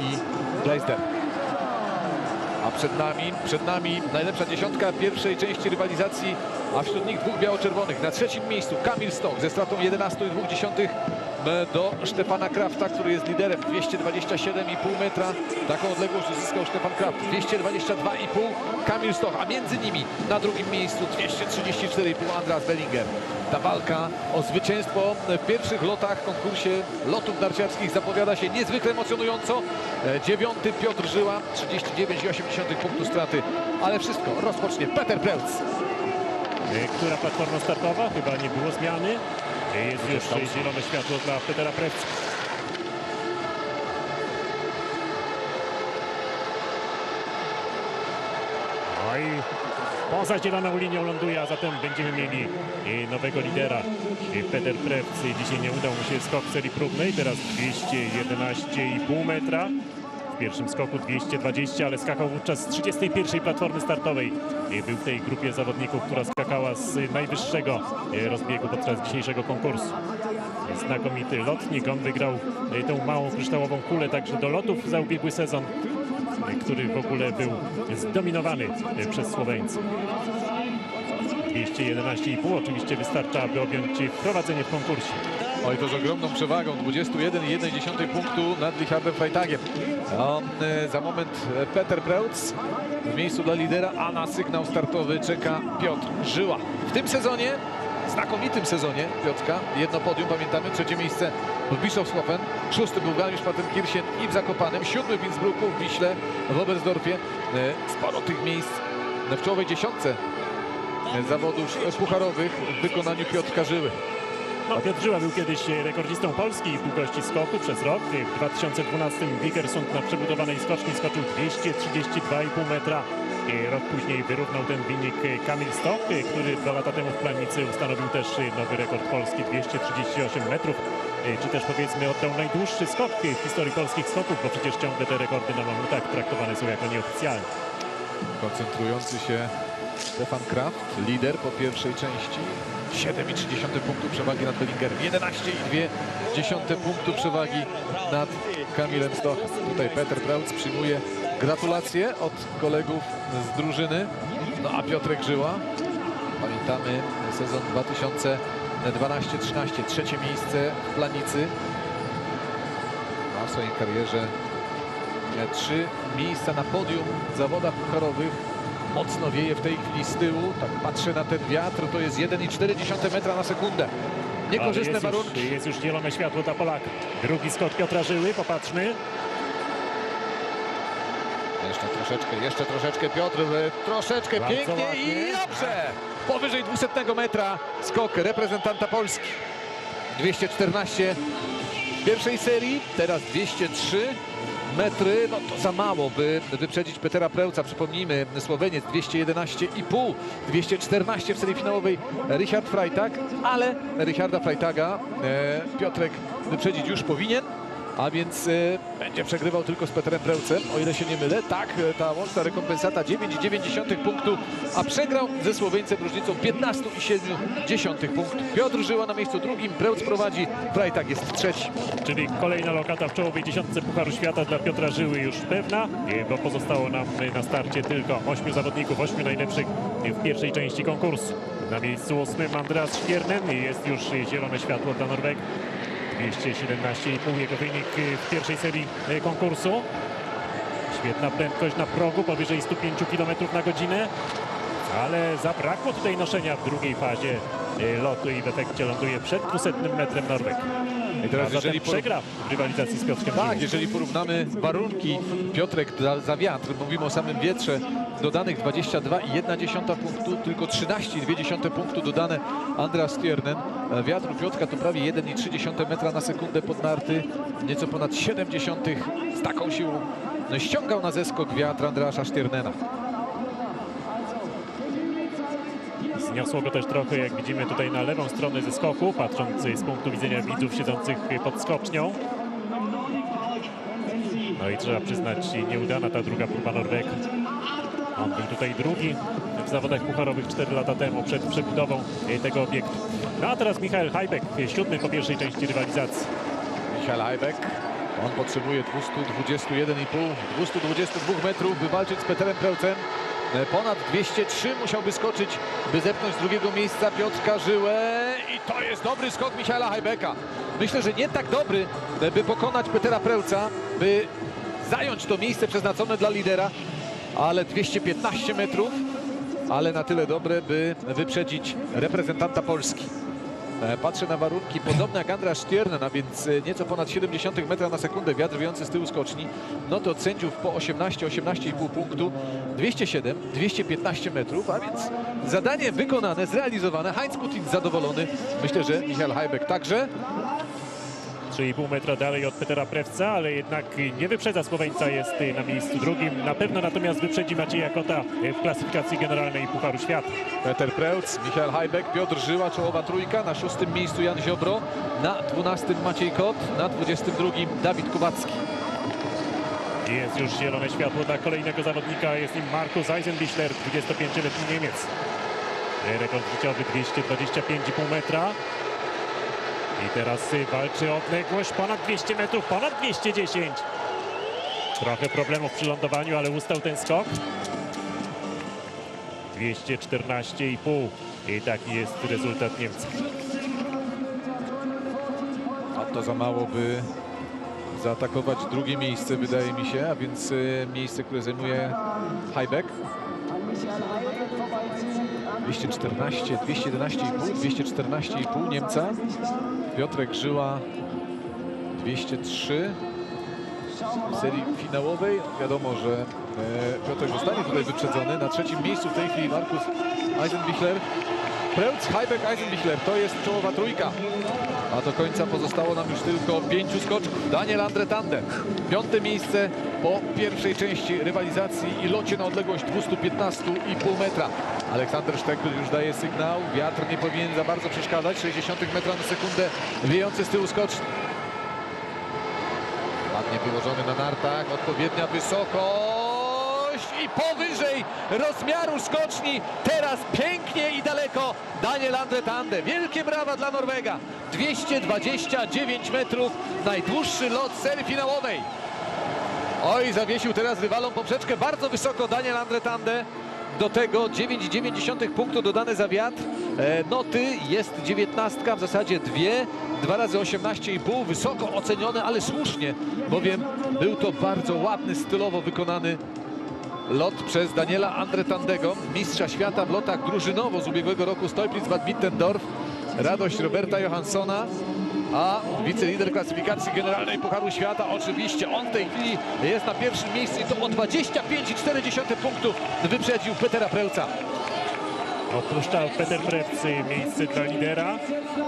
i Gleisder. A przed nami, przed nami najlepsza dziesiątka pierwszej części rywalizacji, a wśród nich dwóch biało-czerwonych. Na trzecim miejscu Kamil Stok ze stratą 11,2 do Stefana Krafta, który jest liderem 227,5 metra. Taką odległość uzyskał Stefan Kraft. 222,5 Kamil Stoch, a między nimi na drugim miejscu 234,5 Andras Bellinger. Ta walka o zwycięstwo w pierwszych lotach w konkursie lotów narciarskich zapowiada się niezwykle emocjonująco. Dziewiąty Piotr Żyła, 39,8 punktu straty. Ale wszystko rozpocznie Peter Preutz. E, Która platforma startowa? Chyba nie było zmiany. Jest już zielone światło dla Petera Prewca. No i poza zieloną linią ląduje, a zatem będziemy mieli nowego lidera. Peter Prewc dzisiaj nie udał mu się skok w serii próbnej. Teraz 211,5 metra. Pierwszym skoku 220, ale skakał wówczas z 31 platformy startowej. Był w tej grupie zawodników, która skakała z najwyższego e, rozbiegu podczas dzisiejszego konkursu. Znakomity lotnik. On wygrał e, tą małą kryształową kulę także do lotów za ubiegły sezon, e, który w ogóle był zdominowany przez Słoweńców. 211,5 oczywiście wystarcza, aby objąć prowadzenie w konkursie. Oj, to z ogromną przewagą, 21,1 punktu nad Richardem Freitagiem. A e, za moment e, Peter Preutz w miejscu dla lidera, a na sygnał startowy czeka Piotr Żyła. W tym sezonie, znakomitym sezonie Piotrka, jedno podium, pamiętamy, trzecie miejsce w Bischofshofen, szósty był w Garmisch-Partenkirchen i w Zakopanem, siódmy w Innsbrucku, w Wiśle, w Oberstdorfie. E, Sporo tych miejsc w czołowej dziesiątce zawodów pucharowych w wykonaniu Piotrka Żyły. No, Piotr Żyła był kiedyś rekordzistą Polski w długości skoku przez rok. W 2012 Wikersund na przebudowanej skoczni skoczył 232,5 metra. Rok później wyrównał ten wynik Kamil Stok, który dwa lata temu w Planicy ustanowił też nowy rekord Polski 238 metrów. Czy też powiedzmy oddał najdłuższy skok w historii polskich skoków, bo przecież ciągle te rekordy na mamutach traktowane są jako nieoficjalne. Koncentrujący się Stefan Kraft, lider po pierwszej części. 7,3 punktu przewagi nad Bellingerem. 11,2 punktu przewagi nad Kamilem Stochem. Tutaj Peter Preutz przyjmuje gratulacje od kolegów z drużyny. No a Piotrek Żyła, pamiętamy sezon 2012-13, trzecie miejsce w Planicy. Ma w swojej karierze trzy miejsca na podium w zawodach pucharowych. Mocno wieje w tej chwili z tyłu. Tak patrzę na ten wiatr, to jest 1,4 metra na sekundę. Niekorzystne jest warunki. Już, jest już zielone światło dla Polaka. Drugi skok Piotra Żyły, popatrzmy. Jeszcze troszeczkę, jeszcze troszeczkę Piotr, e, troszeczkę Bardzo pięknie ładnie. i dobrze! Powyżej 200 metra skok reprezentanta Polski. 214 w pierwszej serii, teraz 203 metry. No to za mało, by wyprzedzić Petera Preuca. Przypomnijmy, Słoweniec 211,5, 214 w serii finałowej Richard Freitag, ale Richarda Freitaga e, Piotrek wyprzedzić już powinien. A więc e, będzie przegrywał tylko z Peterem Preucem, o ile się nie mylę. Tak, e, ta łączna rekompensata 9,9 punktu, a przegrał ze Słoweńcem różnicą 15,7 punktu. Piotr Żyła na miejscu drugim, Preuc prowadzi, Freitag jest trzeci. Czyli kolejna lokata w czołowej dziesiątce Pucharu Świata dla Piotra Żyły już pewna, e, bo pozostało nam na starcie tylko ośmiu zawodników, ośmiu najlepszych w pierwszej części konkursu. Na miejscu ósmym Andreas Stiernen jest już zielone światło dla Norwegii. 217,5 jego wynik w pierwszej serii e, konkursu. Świetna prędkość na progu, powyżej 105 km na godzinę. Ale zabrakło tutaj noszenia w drugiej fazie e, lotu i w efekcie ląduje przed 200 metrem Norweg. I teraz jeżeli poró- przegra w rywalizacji z Piotrkiem Tak, jeżeli porównamy warunki Piotrek za, za wiatr, mówimy o samym wietrze, dodanych 22,1 punktu, tylko 13,2 punktu dodane Andras Stiernen. E, Wiatru Piotrka to prawie 1,3 metra na sekundę pod narty, nieco ponad 70 z taką siłą. No, ściągał na zeskok wiatr Andrasza Stiernena. Zniosło go też trochę, jak widzimy tutaj na lewą stronę ze skoku, patrząc z punktu widzenia widzów siedzących pod skocznią. No i trzeba przyznać, nieudana ta druga próba Norweg. On był tutaj drugi w zawodach pucharowych 4 lata temu przed przebudową tego obiektu. No a teraz Michael Hajbek, siódmy po pierwszej części rywalizacji. Michael Ajbek On potrzebuje 221,5, 222 metrów, by walczyć z Peterem Prełcem. Ponad 203 musiałby skoczyć, by zepchnąć z drugiego miejsca Piotrka Żyłę. I to jest dobry skok Michaela Hajbeka. Myślę, że nie tak dobry, by pokonać Petera Prełca, by zająć to miejsce przeznaczone dla lidera, ale 215 metrów, ale na tyle dobre, by wyprzedzić reprezentanta Polski. E, Patrzę na warunki podobne jak Andra Stiernen, a więc e, nieco ponad 70 metra na sekundę, wiatr wijący z tyłu skoczni. No to sędziów po 18, 18,5 punktu, 207, 215 metrów, a więc zadanie wykonane, zrealizowane. Heinz Kutin zadowolony. Myślę, że Michael Hajbek także. 3,5 metra dalej od Petera Prewca, ale jednak nie wyprzedza Słoweńca, jest na miejscu drugim. Na pewno natomiast wyprzedzi Macieja Kota w klasyfikacji generalnej Pucharu Świata. Peter Preutz, Michael Hajbek, Piotr Żyła, czołowa trójka. Na szóstym miejscu Jan Ziobro, na 12 Maciej Kot, na 22 Dawid Kubacki. Jest już zielone światło dla kolejnego zawodnika, jest nim Markus Eisenbichler, 25-letni Niemiec. Rekord życiowy 225,5 metra. I teraz walczy o odległość ponad 200 metrów, ponad 210. Trochę problemów przy lądowaniu, ale ustał ten skok. 214,5 i taki jest rezultat Niemca. A to za mało, by zaatakować drugie miejsce, wydaje mi się, a więc y, miejsce, które zajmuje Hajbek. 214, 211,5, 214,5 Niemca. Piotrek Żyła 203 w serii finałowej. Wiadomo, że e, Piotrek zostanie tutaj wyprzedzony. Na trzecim miejscu w tej chwili Markus Eisenbichler. Preutz, Hajbek, Eisenbichler to jest czołowa trójka. A do końca pozostało nam już tylko pięciu skoczków. Daniel Andretande. Piąte miejsce po pierwszej części rywalizacji i locie na odległość 215,5 metra. Aleksander Sztekl już daje sygnał. Wiatr nie powinien za bardzo przeszkadzać. 60 metra na sekundę wiejący z tyłu skoczni. Ładnie wyłożony na nartach. Odpowiednia wysokość i powyżej rozmiaru skoczni. Teraz pięknie i daleko Daniel Andretande. Wielkie brawa dla Norwega. 229 metrów. Najdłuższy lot serii finałowej. Oj, zawiesił teraz rywalom poprzeczkę bardzo wysoko Daniel Andretande. Do tego 9,9 punktu dodane za wiatr. E, noty jest 19, w zasadzie dwie. 2 razy 18,5, wysoko ocenione, ale słusznie, bowiem był to bardzo ładny, stylowo wykonany lot przez Daniela Andretandego, mistrza świata w lotach drużynowo z ubiegłego roku Stolpitz Bad Wittendorf. Radość Roberta Johanssona, a wicelider klasyfikacji generalnej Pucharu Świata oczywiście on w tej chwili jest na pierwszym miejscu i to o 25,4 punktów wyprzedził Petera Prełca. Opuszcza Peter Prewc miejsce dla lidera.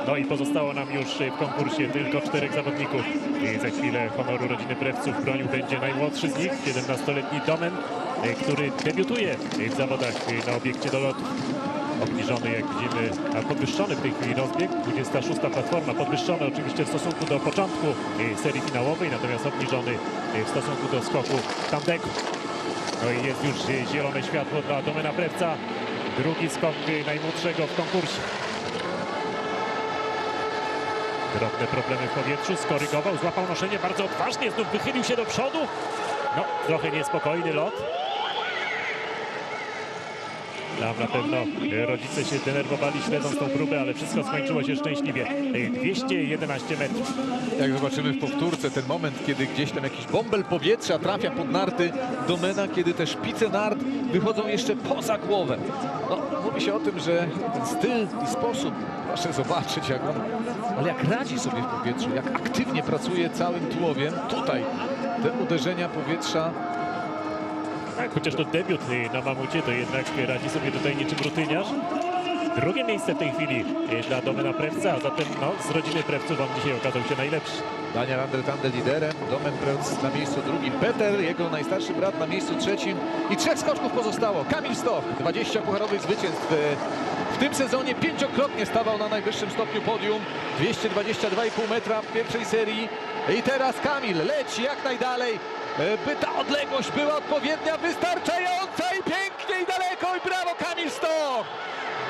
No i pozostało nam już w konkursie tylko czterech zawodników. I za chwilę honoru rodziny Prewców bronił będzie najmłodszy z nich, 17-letni Domen, który debiutuje w zawodach na obiekcie do lotu. Obniżony, jak widzimy, podwyższony w tej chwili rozbieg. 26. platforma, podwyższony oczywiście w stosunku do początku serii finałowej, natomiast obniżony w stosunku do skoku Tandego. No i jest już zielone światło dla Domena Prewca. Drugi skok najmłodszego w konkursie. Drobne problemy w powietrzu, skorygował, złapał noszenie bardzo odważnie, znów wychylił się do przodu. No, trochę niespokojny lot. Tam na pewno rodzice się denerwowali śledząc tą próbę, ale wszystko skończyło się szczęśliwie. E, 211 metrów. Jak zobaczymy w powtórce ten moment, kiedy gdzieś tam jakiś bąbel powietrza trafia pod narty domena, kiedy te szpice nart wychodzą jeszcze poza głowę. No, mówi się o tym, że ten styl i sposób, proszę zobaczyć jak on, ale jak radzi sobie w powietrzu, jak aktywnie pracuje całym tułowiem. Tutaj te uderzenia powietrza Tak, chociaż to debiut na mamucie, to jednak radzi sobie tutaj niczym rutyniarz. Drugie miejsce w tej chwili y, dla Domena Prewca, a zatem no, z rodziny Prewców on dzisiaj okazał się najlepszy. Daniel Andretande liderem, Domen Preutz na miejscu drugim, Peter, jego najstarszy brat na miejscu trzecim i trzech skoczków pozostało. Kamil Stoch, 20 pucharowych zwycięstw. e, W tym sezonie pięciokrotnie stawał na najwyższym stopniu podium, 222,5 metra w pierwszej serii. I teraz Kamil leci jak najdalej. E, by ta odległość była odpowiednia, wystarczająca i pięknie i daleko i brawo Kamil Stoch!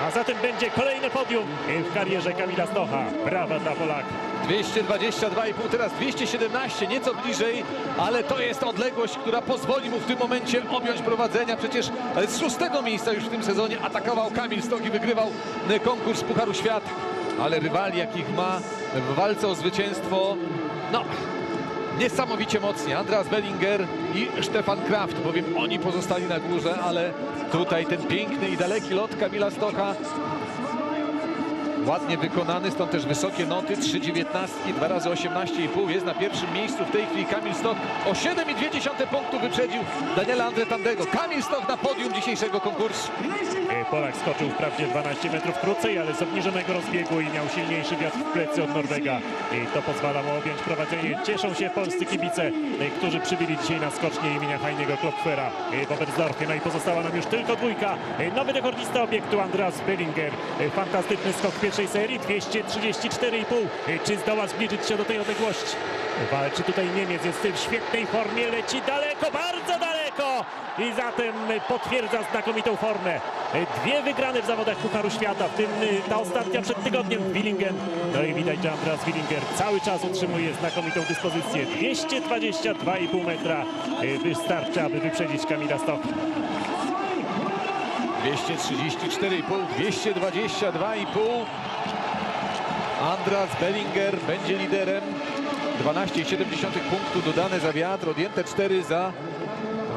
A zatem będzie kolejne podium w karierze Kamila Stocha. Brawa dla Polaka. 222,5, teraz 217, nieco bliżej, ale to jest odległość, która pozwoli mu w tym momencie objąć prowadzenia. Przecież z szóstego miejsca już w tym sezonie atakował Kamil Stok i wygrywał e, konkurs Pucharu Świata. Ale rywali, jakich ma w walce o zwycięstwo, no niesamowicie mocni. Andreas Bellinger i Stefan Kraft, bowiem oni pozostali na górze, ale tutaj ten piękny i daleki lot Kamila Stocha Ładnie wykonany, stąd też wysokie noty, 3,19, 2 razy 18,5 jest na pierwszym miejscu w tej chwili Kamil Stok. O 7,2 punktu wyprzedził Daniela Andretandego. Kamil Stok na podium dzisiejszego konkursu. E, Polak skoczył wprawdzie 12 metrów krócej, ale z obniżonego rozbiegu i miał silniejszy wiatr w plecy od Norwega. I to pozwala mu objąć prowadzenie. Cieszą się polscy kibice, e, którzy przybyli dzisiaj na skocznie imienia Heinego Klopfera e, w Oberstdorfie. No i pozostała nam już tylko dwójka. E, Nowy rekordista obiektu Andreas Bellinger. E, Fantastyczny skok pierwszej serii, 234,5. E, Czy zdoła zbliżyć się do tej odległości? Walczy tutaj Niemiec, jest w świetnej formie, leci daleko, bardzo daleko i zatem potwierdza znakomitą formę. Dwie wygrane w zawodach Pucharu Świata, w tym ta ostatnia przed tygodniem Willingen. No i widać, że Andreas Willinger cały czas utrzymuje znakomitą dyspozycję. 222,5 metra wystarczy, aby wyprzedzić Kamila Stocha. 234,5, 222,5. Andras Bellinger będzie liderem. 12,7 punktu dodane za wiatr, odjęte 4 za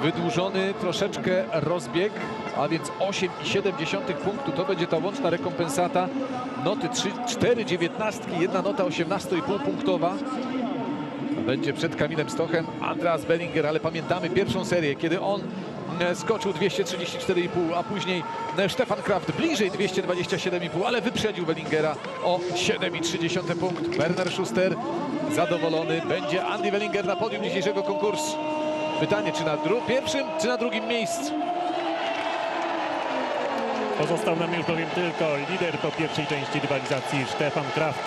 wydłużony troszeczkę rozbieg, a więc 8,7 punktu to będzie ta łączna rekompensata. Noty 3, 4 dziewiętnastki, jedna nota 18,5 punktowa. Będzie przed Kamilem Stochem Andreas Bellinger, ale pamiętamy pierwszą serię, kiedy on skoczył 234,5, a później e, Stefan Kraft bliżej 227,5, ale wyprzedził Bellingera o 7,3 punkt. Werner Schuster zadowolony. Będzie Andy Bellinger na podium dzisiejszego konkursu. Pytanie, czy na pierwszym, czy na drugim miejscu? Pozostał nam już bowiem tylko lider po pierwszej części rywalizacji Stefan Kraft.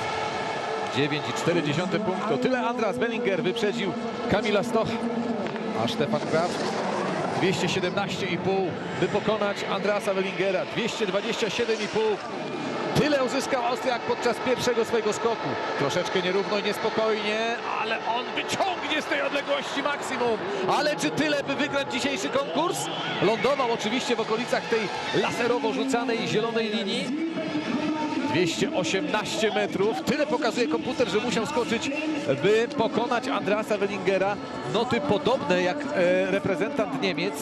9,4 punktu. Tyle Andras Bellinger wyprzedził Kamila Stocha. A Stefan Kraft 217,5 by pokonać Andrasa Bellingera. 227,5. Tyle uzyskał Austriak podczas pierwszego swojego skoku. Troszeczkę nierówno i niespokojnie, ale on wyciągnie z tej odległości maksimum. Ale czy tyle, by wygrać dzisiejszy konkurs? Lądował oczywiście w okolicach tej laserowo rzucanej zielonej linii. 218 metrów. Tyle pokazuje komputer, że musiał skoczyć, by pokonać Andrasa Wellingera. Noty podobne jak e, reprezentant Niemiec.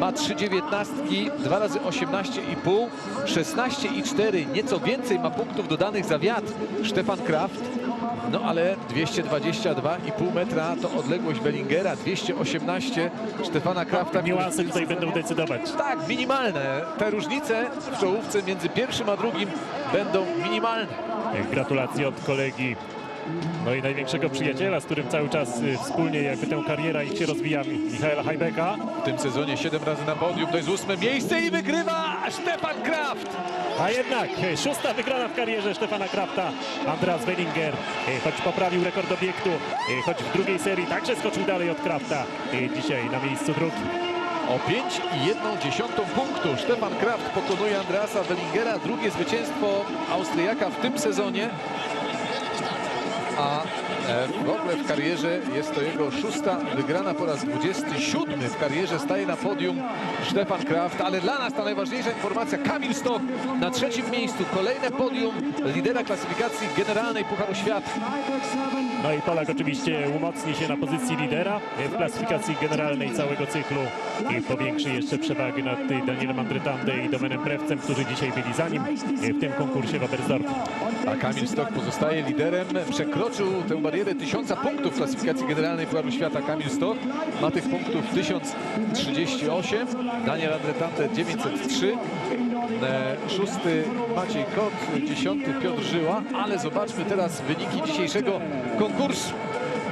Ma 3,19, 2 razy 18,5, 16,4. Nieco więcej ma punktów dodanych za wiatr Stefan Kraft. No ale 222,5 metra to odległość Wellingera, 218 Stefana Krafta. Niuanse tutaj będą decydować. Tak, minimalne. Te różnice w czołówce między pierwszym a drugim będą minimalne. Gratulacje od kolegi. No i największego przyjaciela, z którym cały czas y, wspólnie jakby tę karierę ich się rozwija, Michaela Hajbeka. W tym sezonie 7 razy na podium, to jest ósme miejsce i wygrywa Stefan Kraft. A jednak szósta wygrana w karierze Stefana Krafta, Andreas Wellinger. E, Choć poprawił rekord obiektu, e, choć w drugiej serii także skoczył dalej od Krafta. E, Dzisiaj na miejscu drugim. O 5,1 punktu Stefan Kraft pokonuje Andreasa Wellingera. Drugie zwycięstwo Austriaka w tym sezonie. A e, w ogóle w karierze jest to jego szósta wygrana po raz 27 w karierze. Staje na podium Stefan Kraft, ale dla nas ta najważniejsza informacja. Kamil Stoch na trzecim miejscu. Kolejne podium lidera klasyfikacji generalnej Pucharu Świata. No i Polak oczywiście umocni się na pozycji lidera w klasyfikacji generalnej całego cyklu i powiększy jeszcze przewagę nad Danielem Andretande i Domenem Prewcem, którzy dzisiaj byli za nim w tym konkursie w Oberstdorfie. A Kamil Stok pozostaje liderem. Przekroczył tę barierę tysiąca punktów w klasyfikacji generalnej Pucharu Świata. Kamil Stok ma tych punktów 1038. Daniel Andretante 903. E, Szósty Maciej Kot, dziesiąty Piotr Żyła. Ale zobaczmy teraz wyniki dzisiejszego konkursu.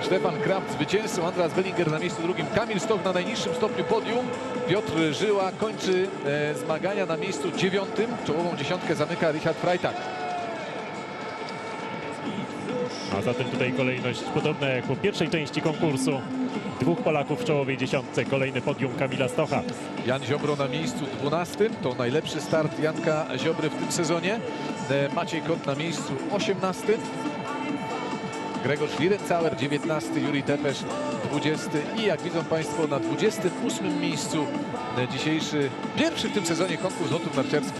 Stefan Kraft zwycięzcą, Andras Bellinger na miejscu drugim, Kamil Stok na najniższym stopniu podium, Piotr Żyła kończy e, zmagania na miejscu dziewiątym, czołową dziesiątkę zamyka Richard Freitag. A zatem tutaj kolejność podobna jak po pierwszej części konkursu. dwóch Polaków w czołowej dziesiątce. Kolejny podium Kamila Stocha. Jan Ziobro na miejscu 12. To najlepszy start Janka Ziobry w tym sezonie. E, Maciej Kot na miejscu 18. Gregor Schlierencauer 19. Juri Tepesz 20. I jak widzą Państwo na 28 miejscu e, dzisiejszy, pierwszy w tym sezonie konkurs lotów narciarskich.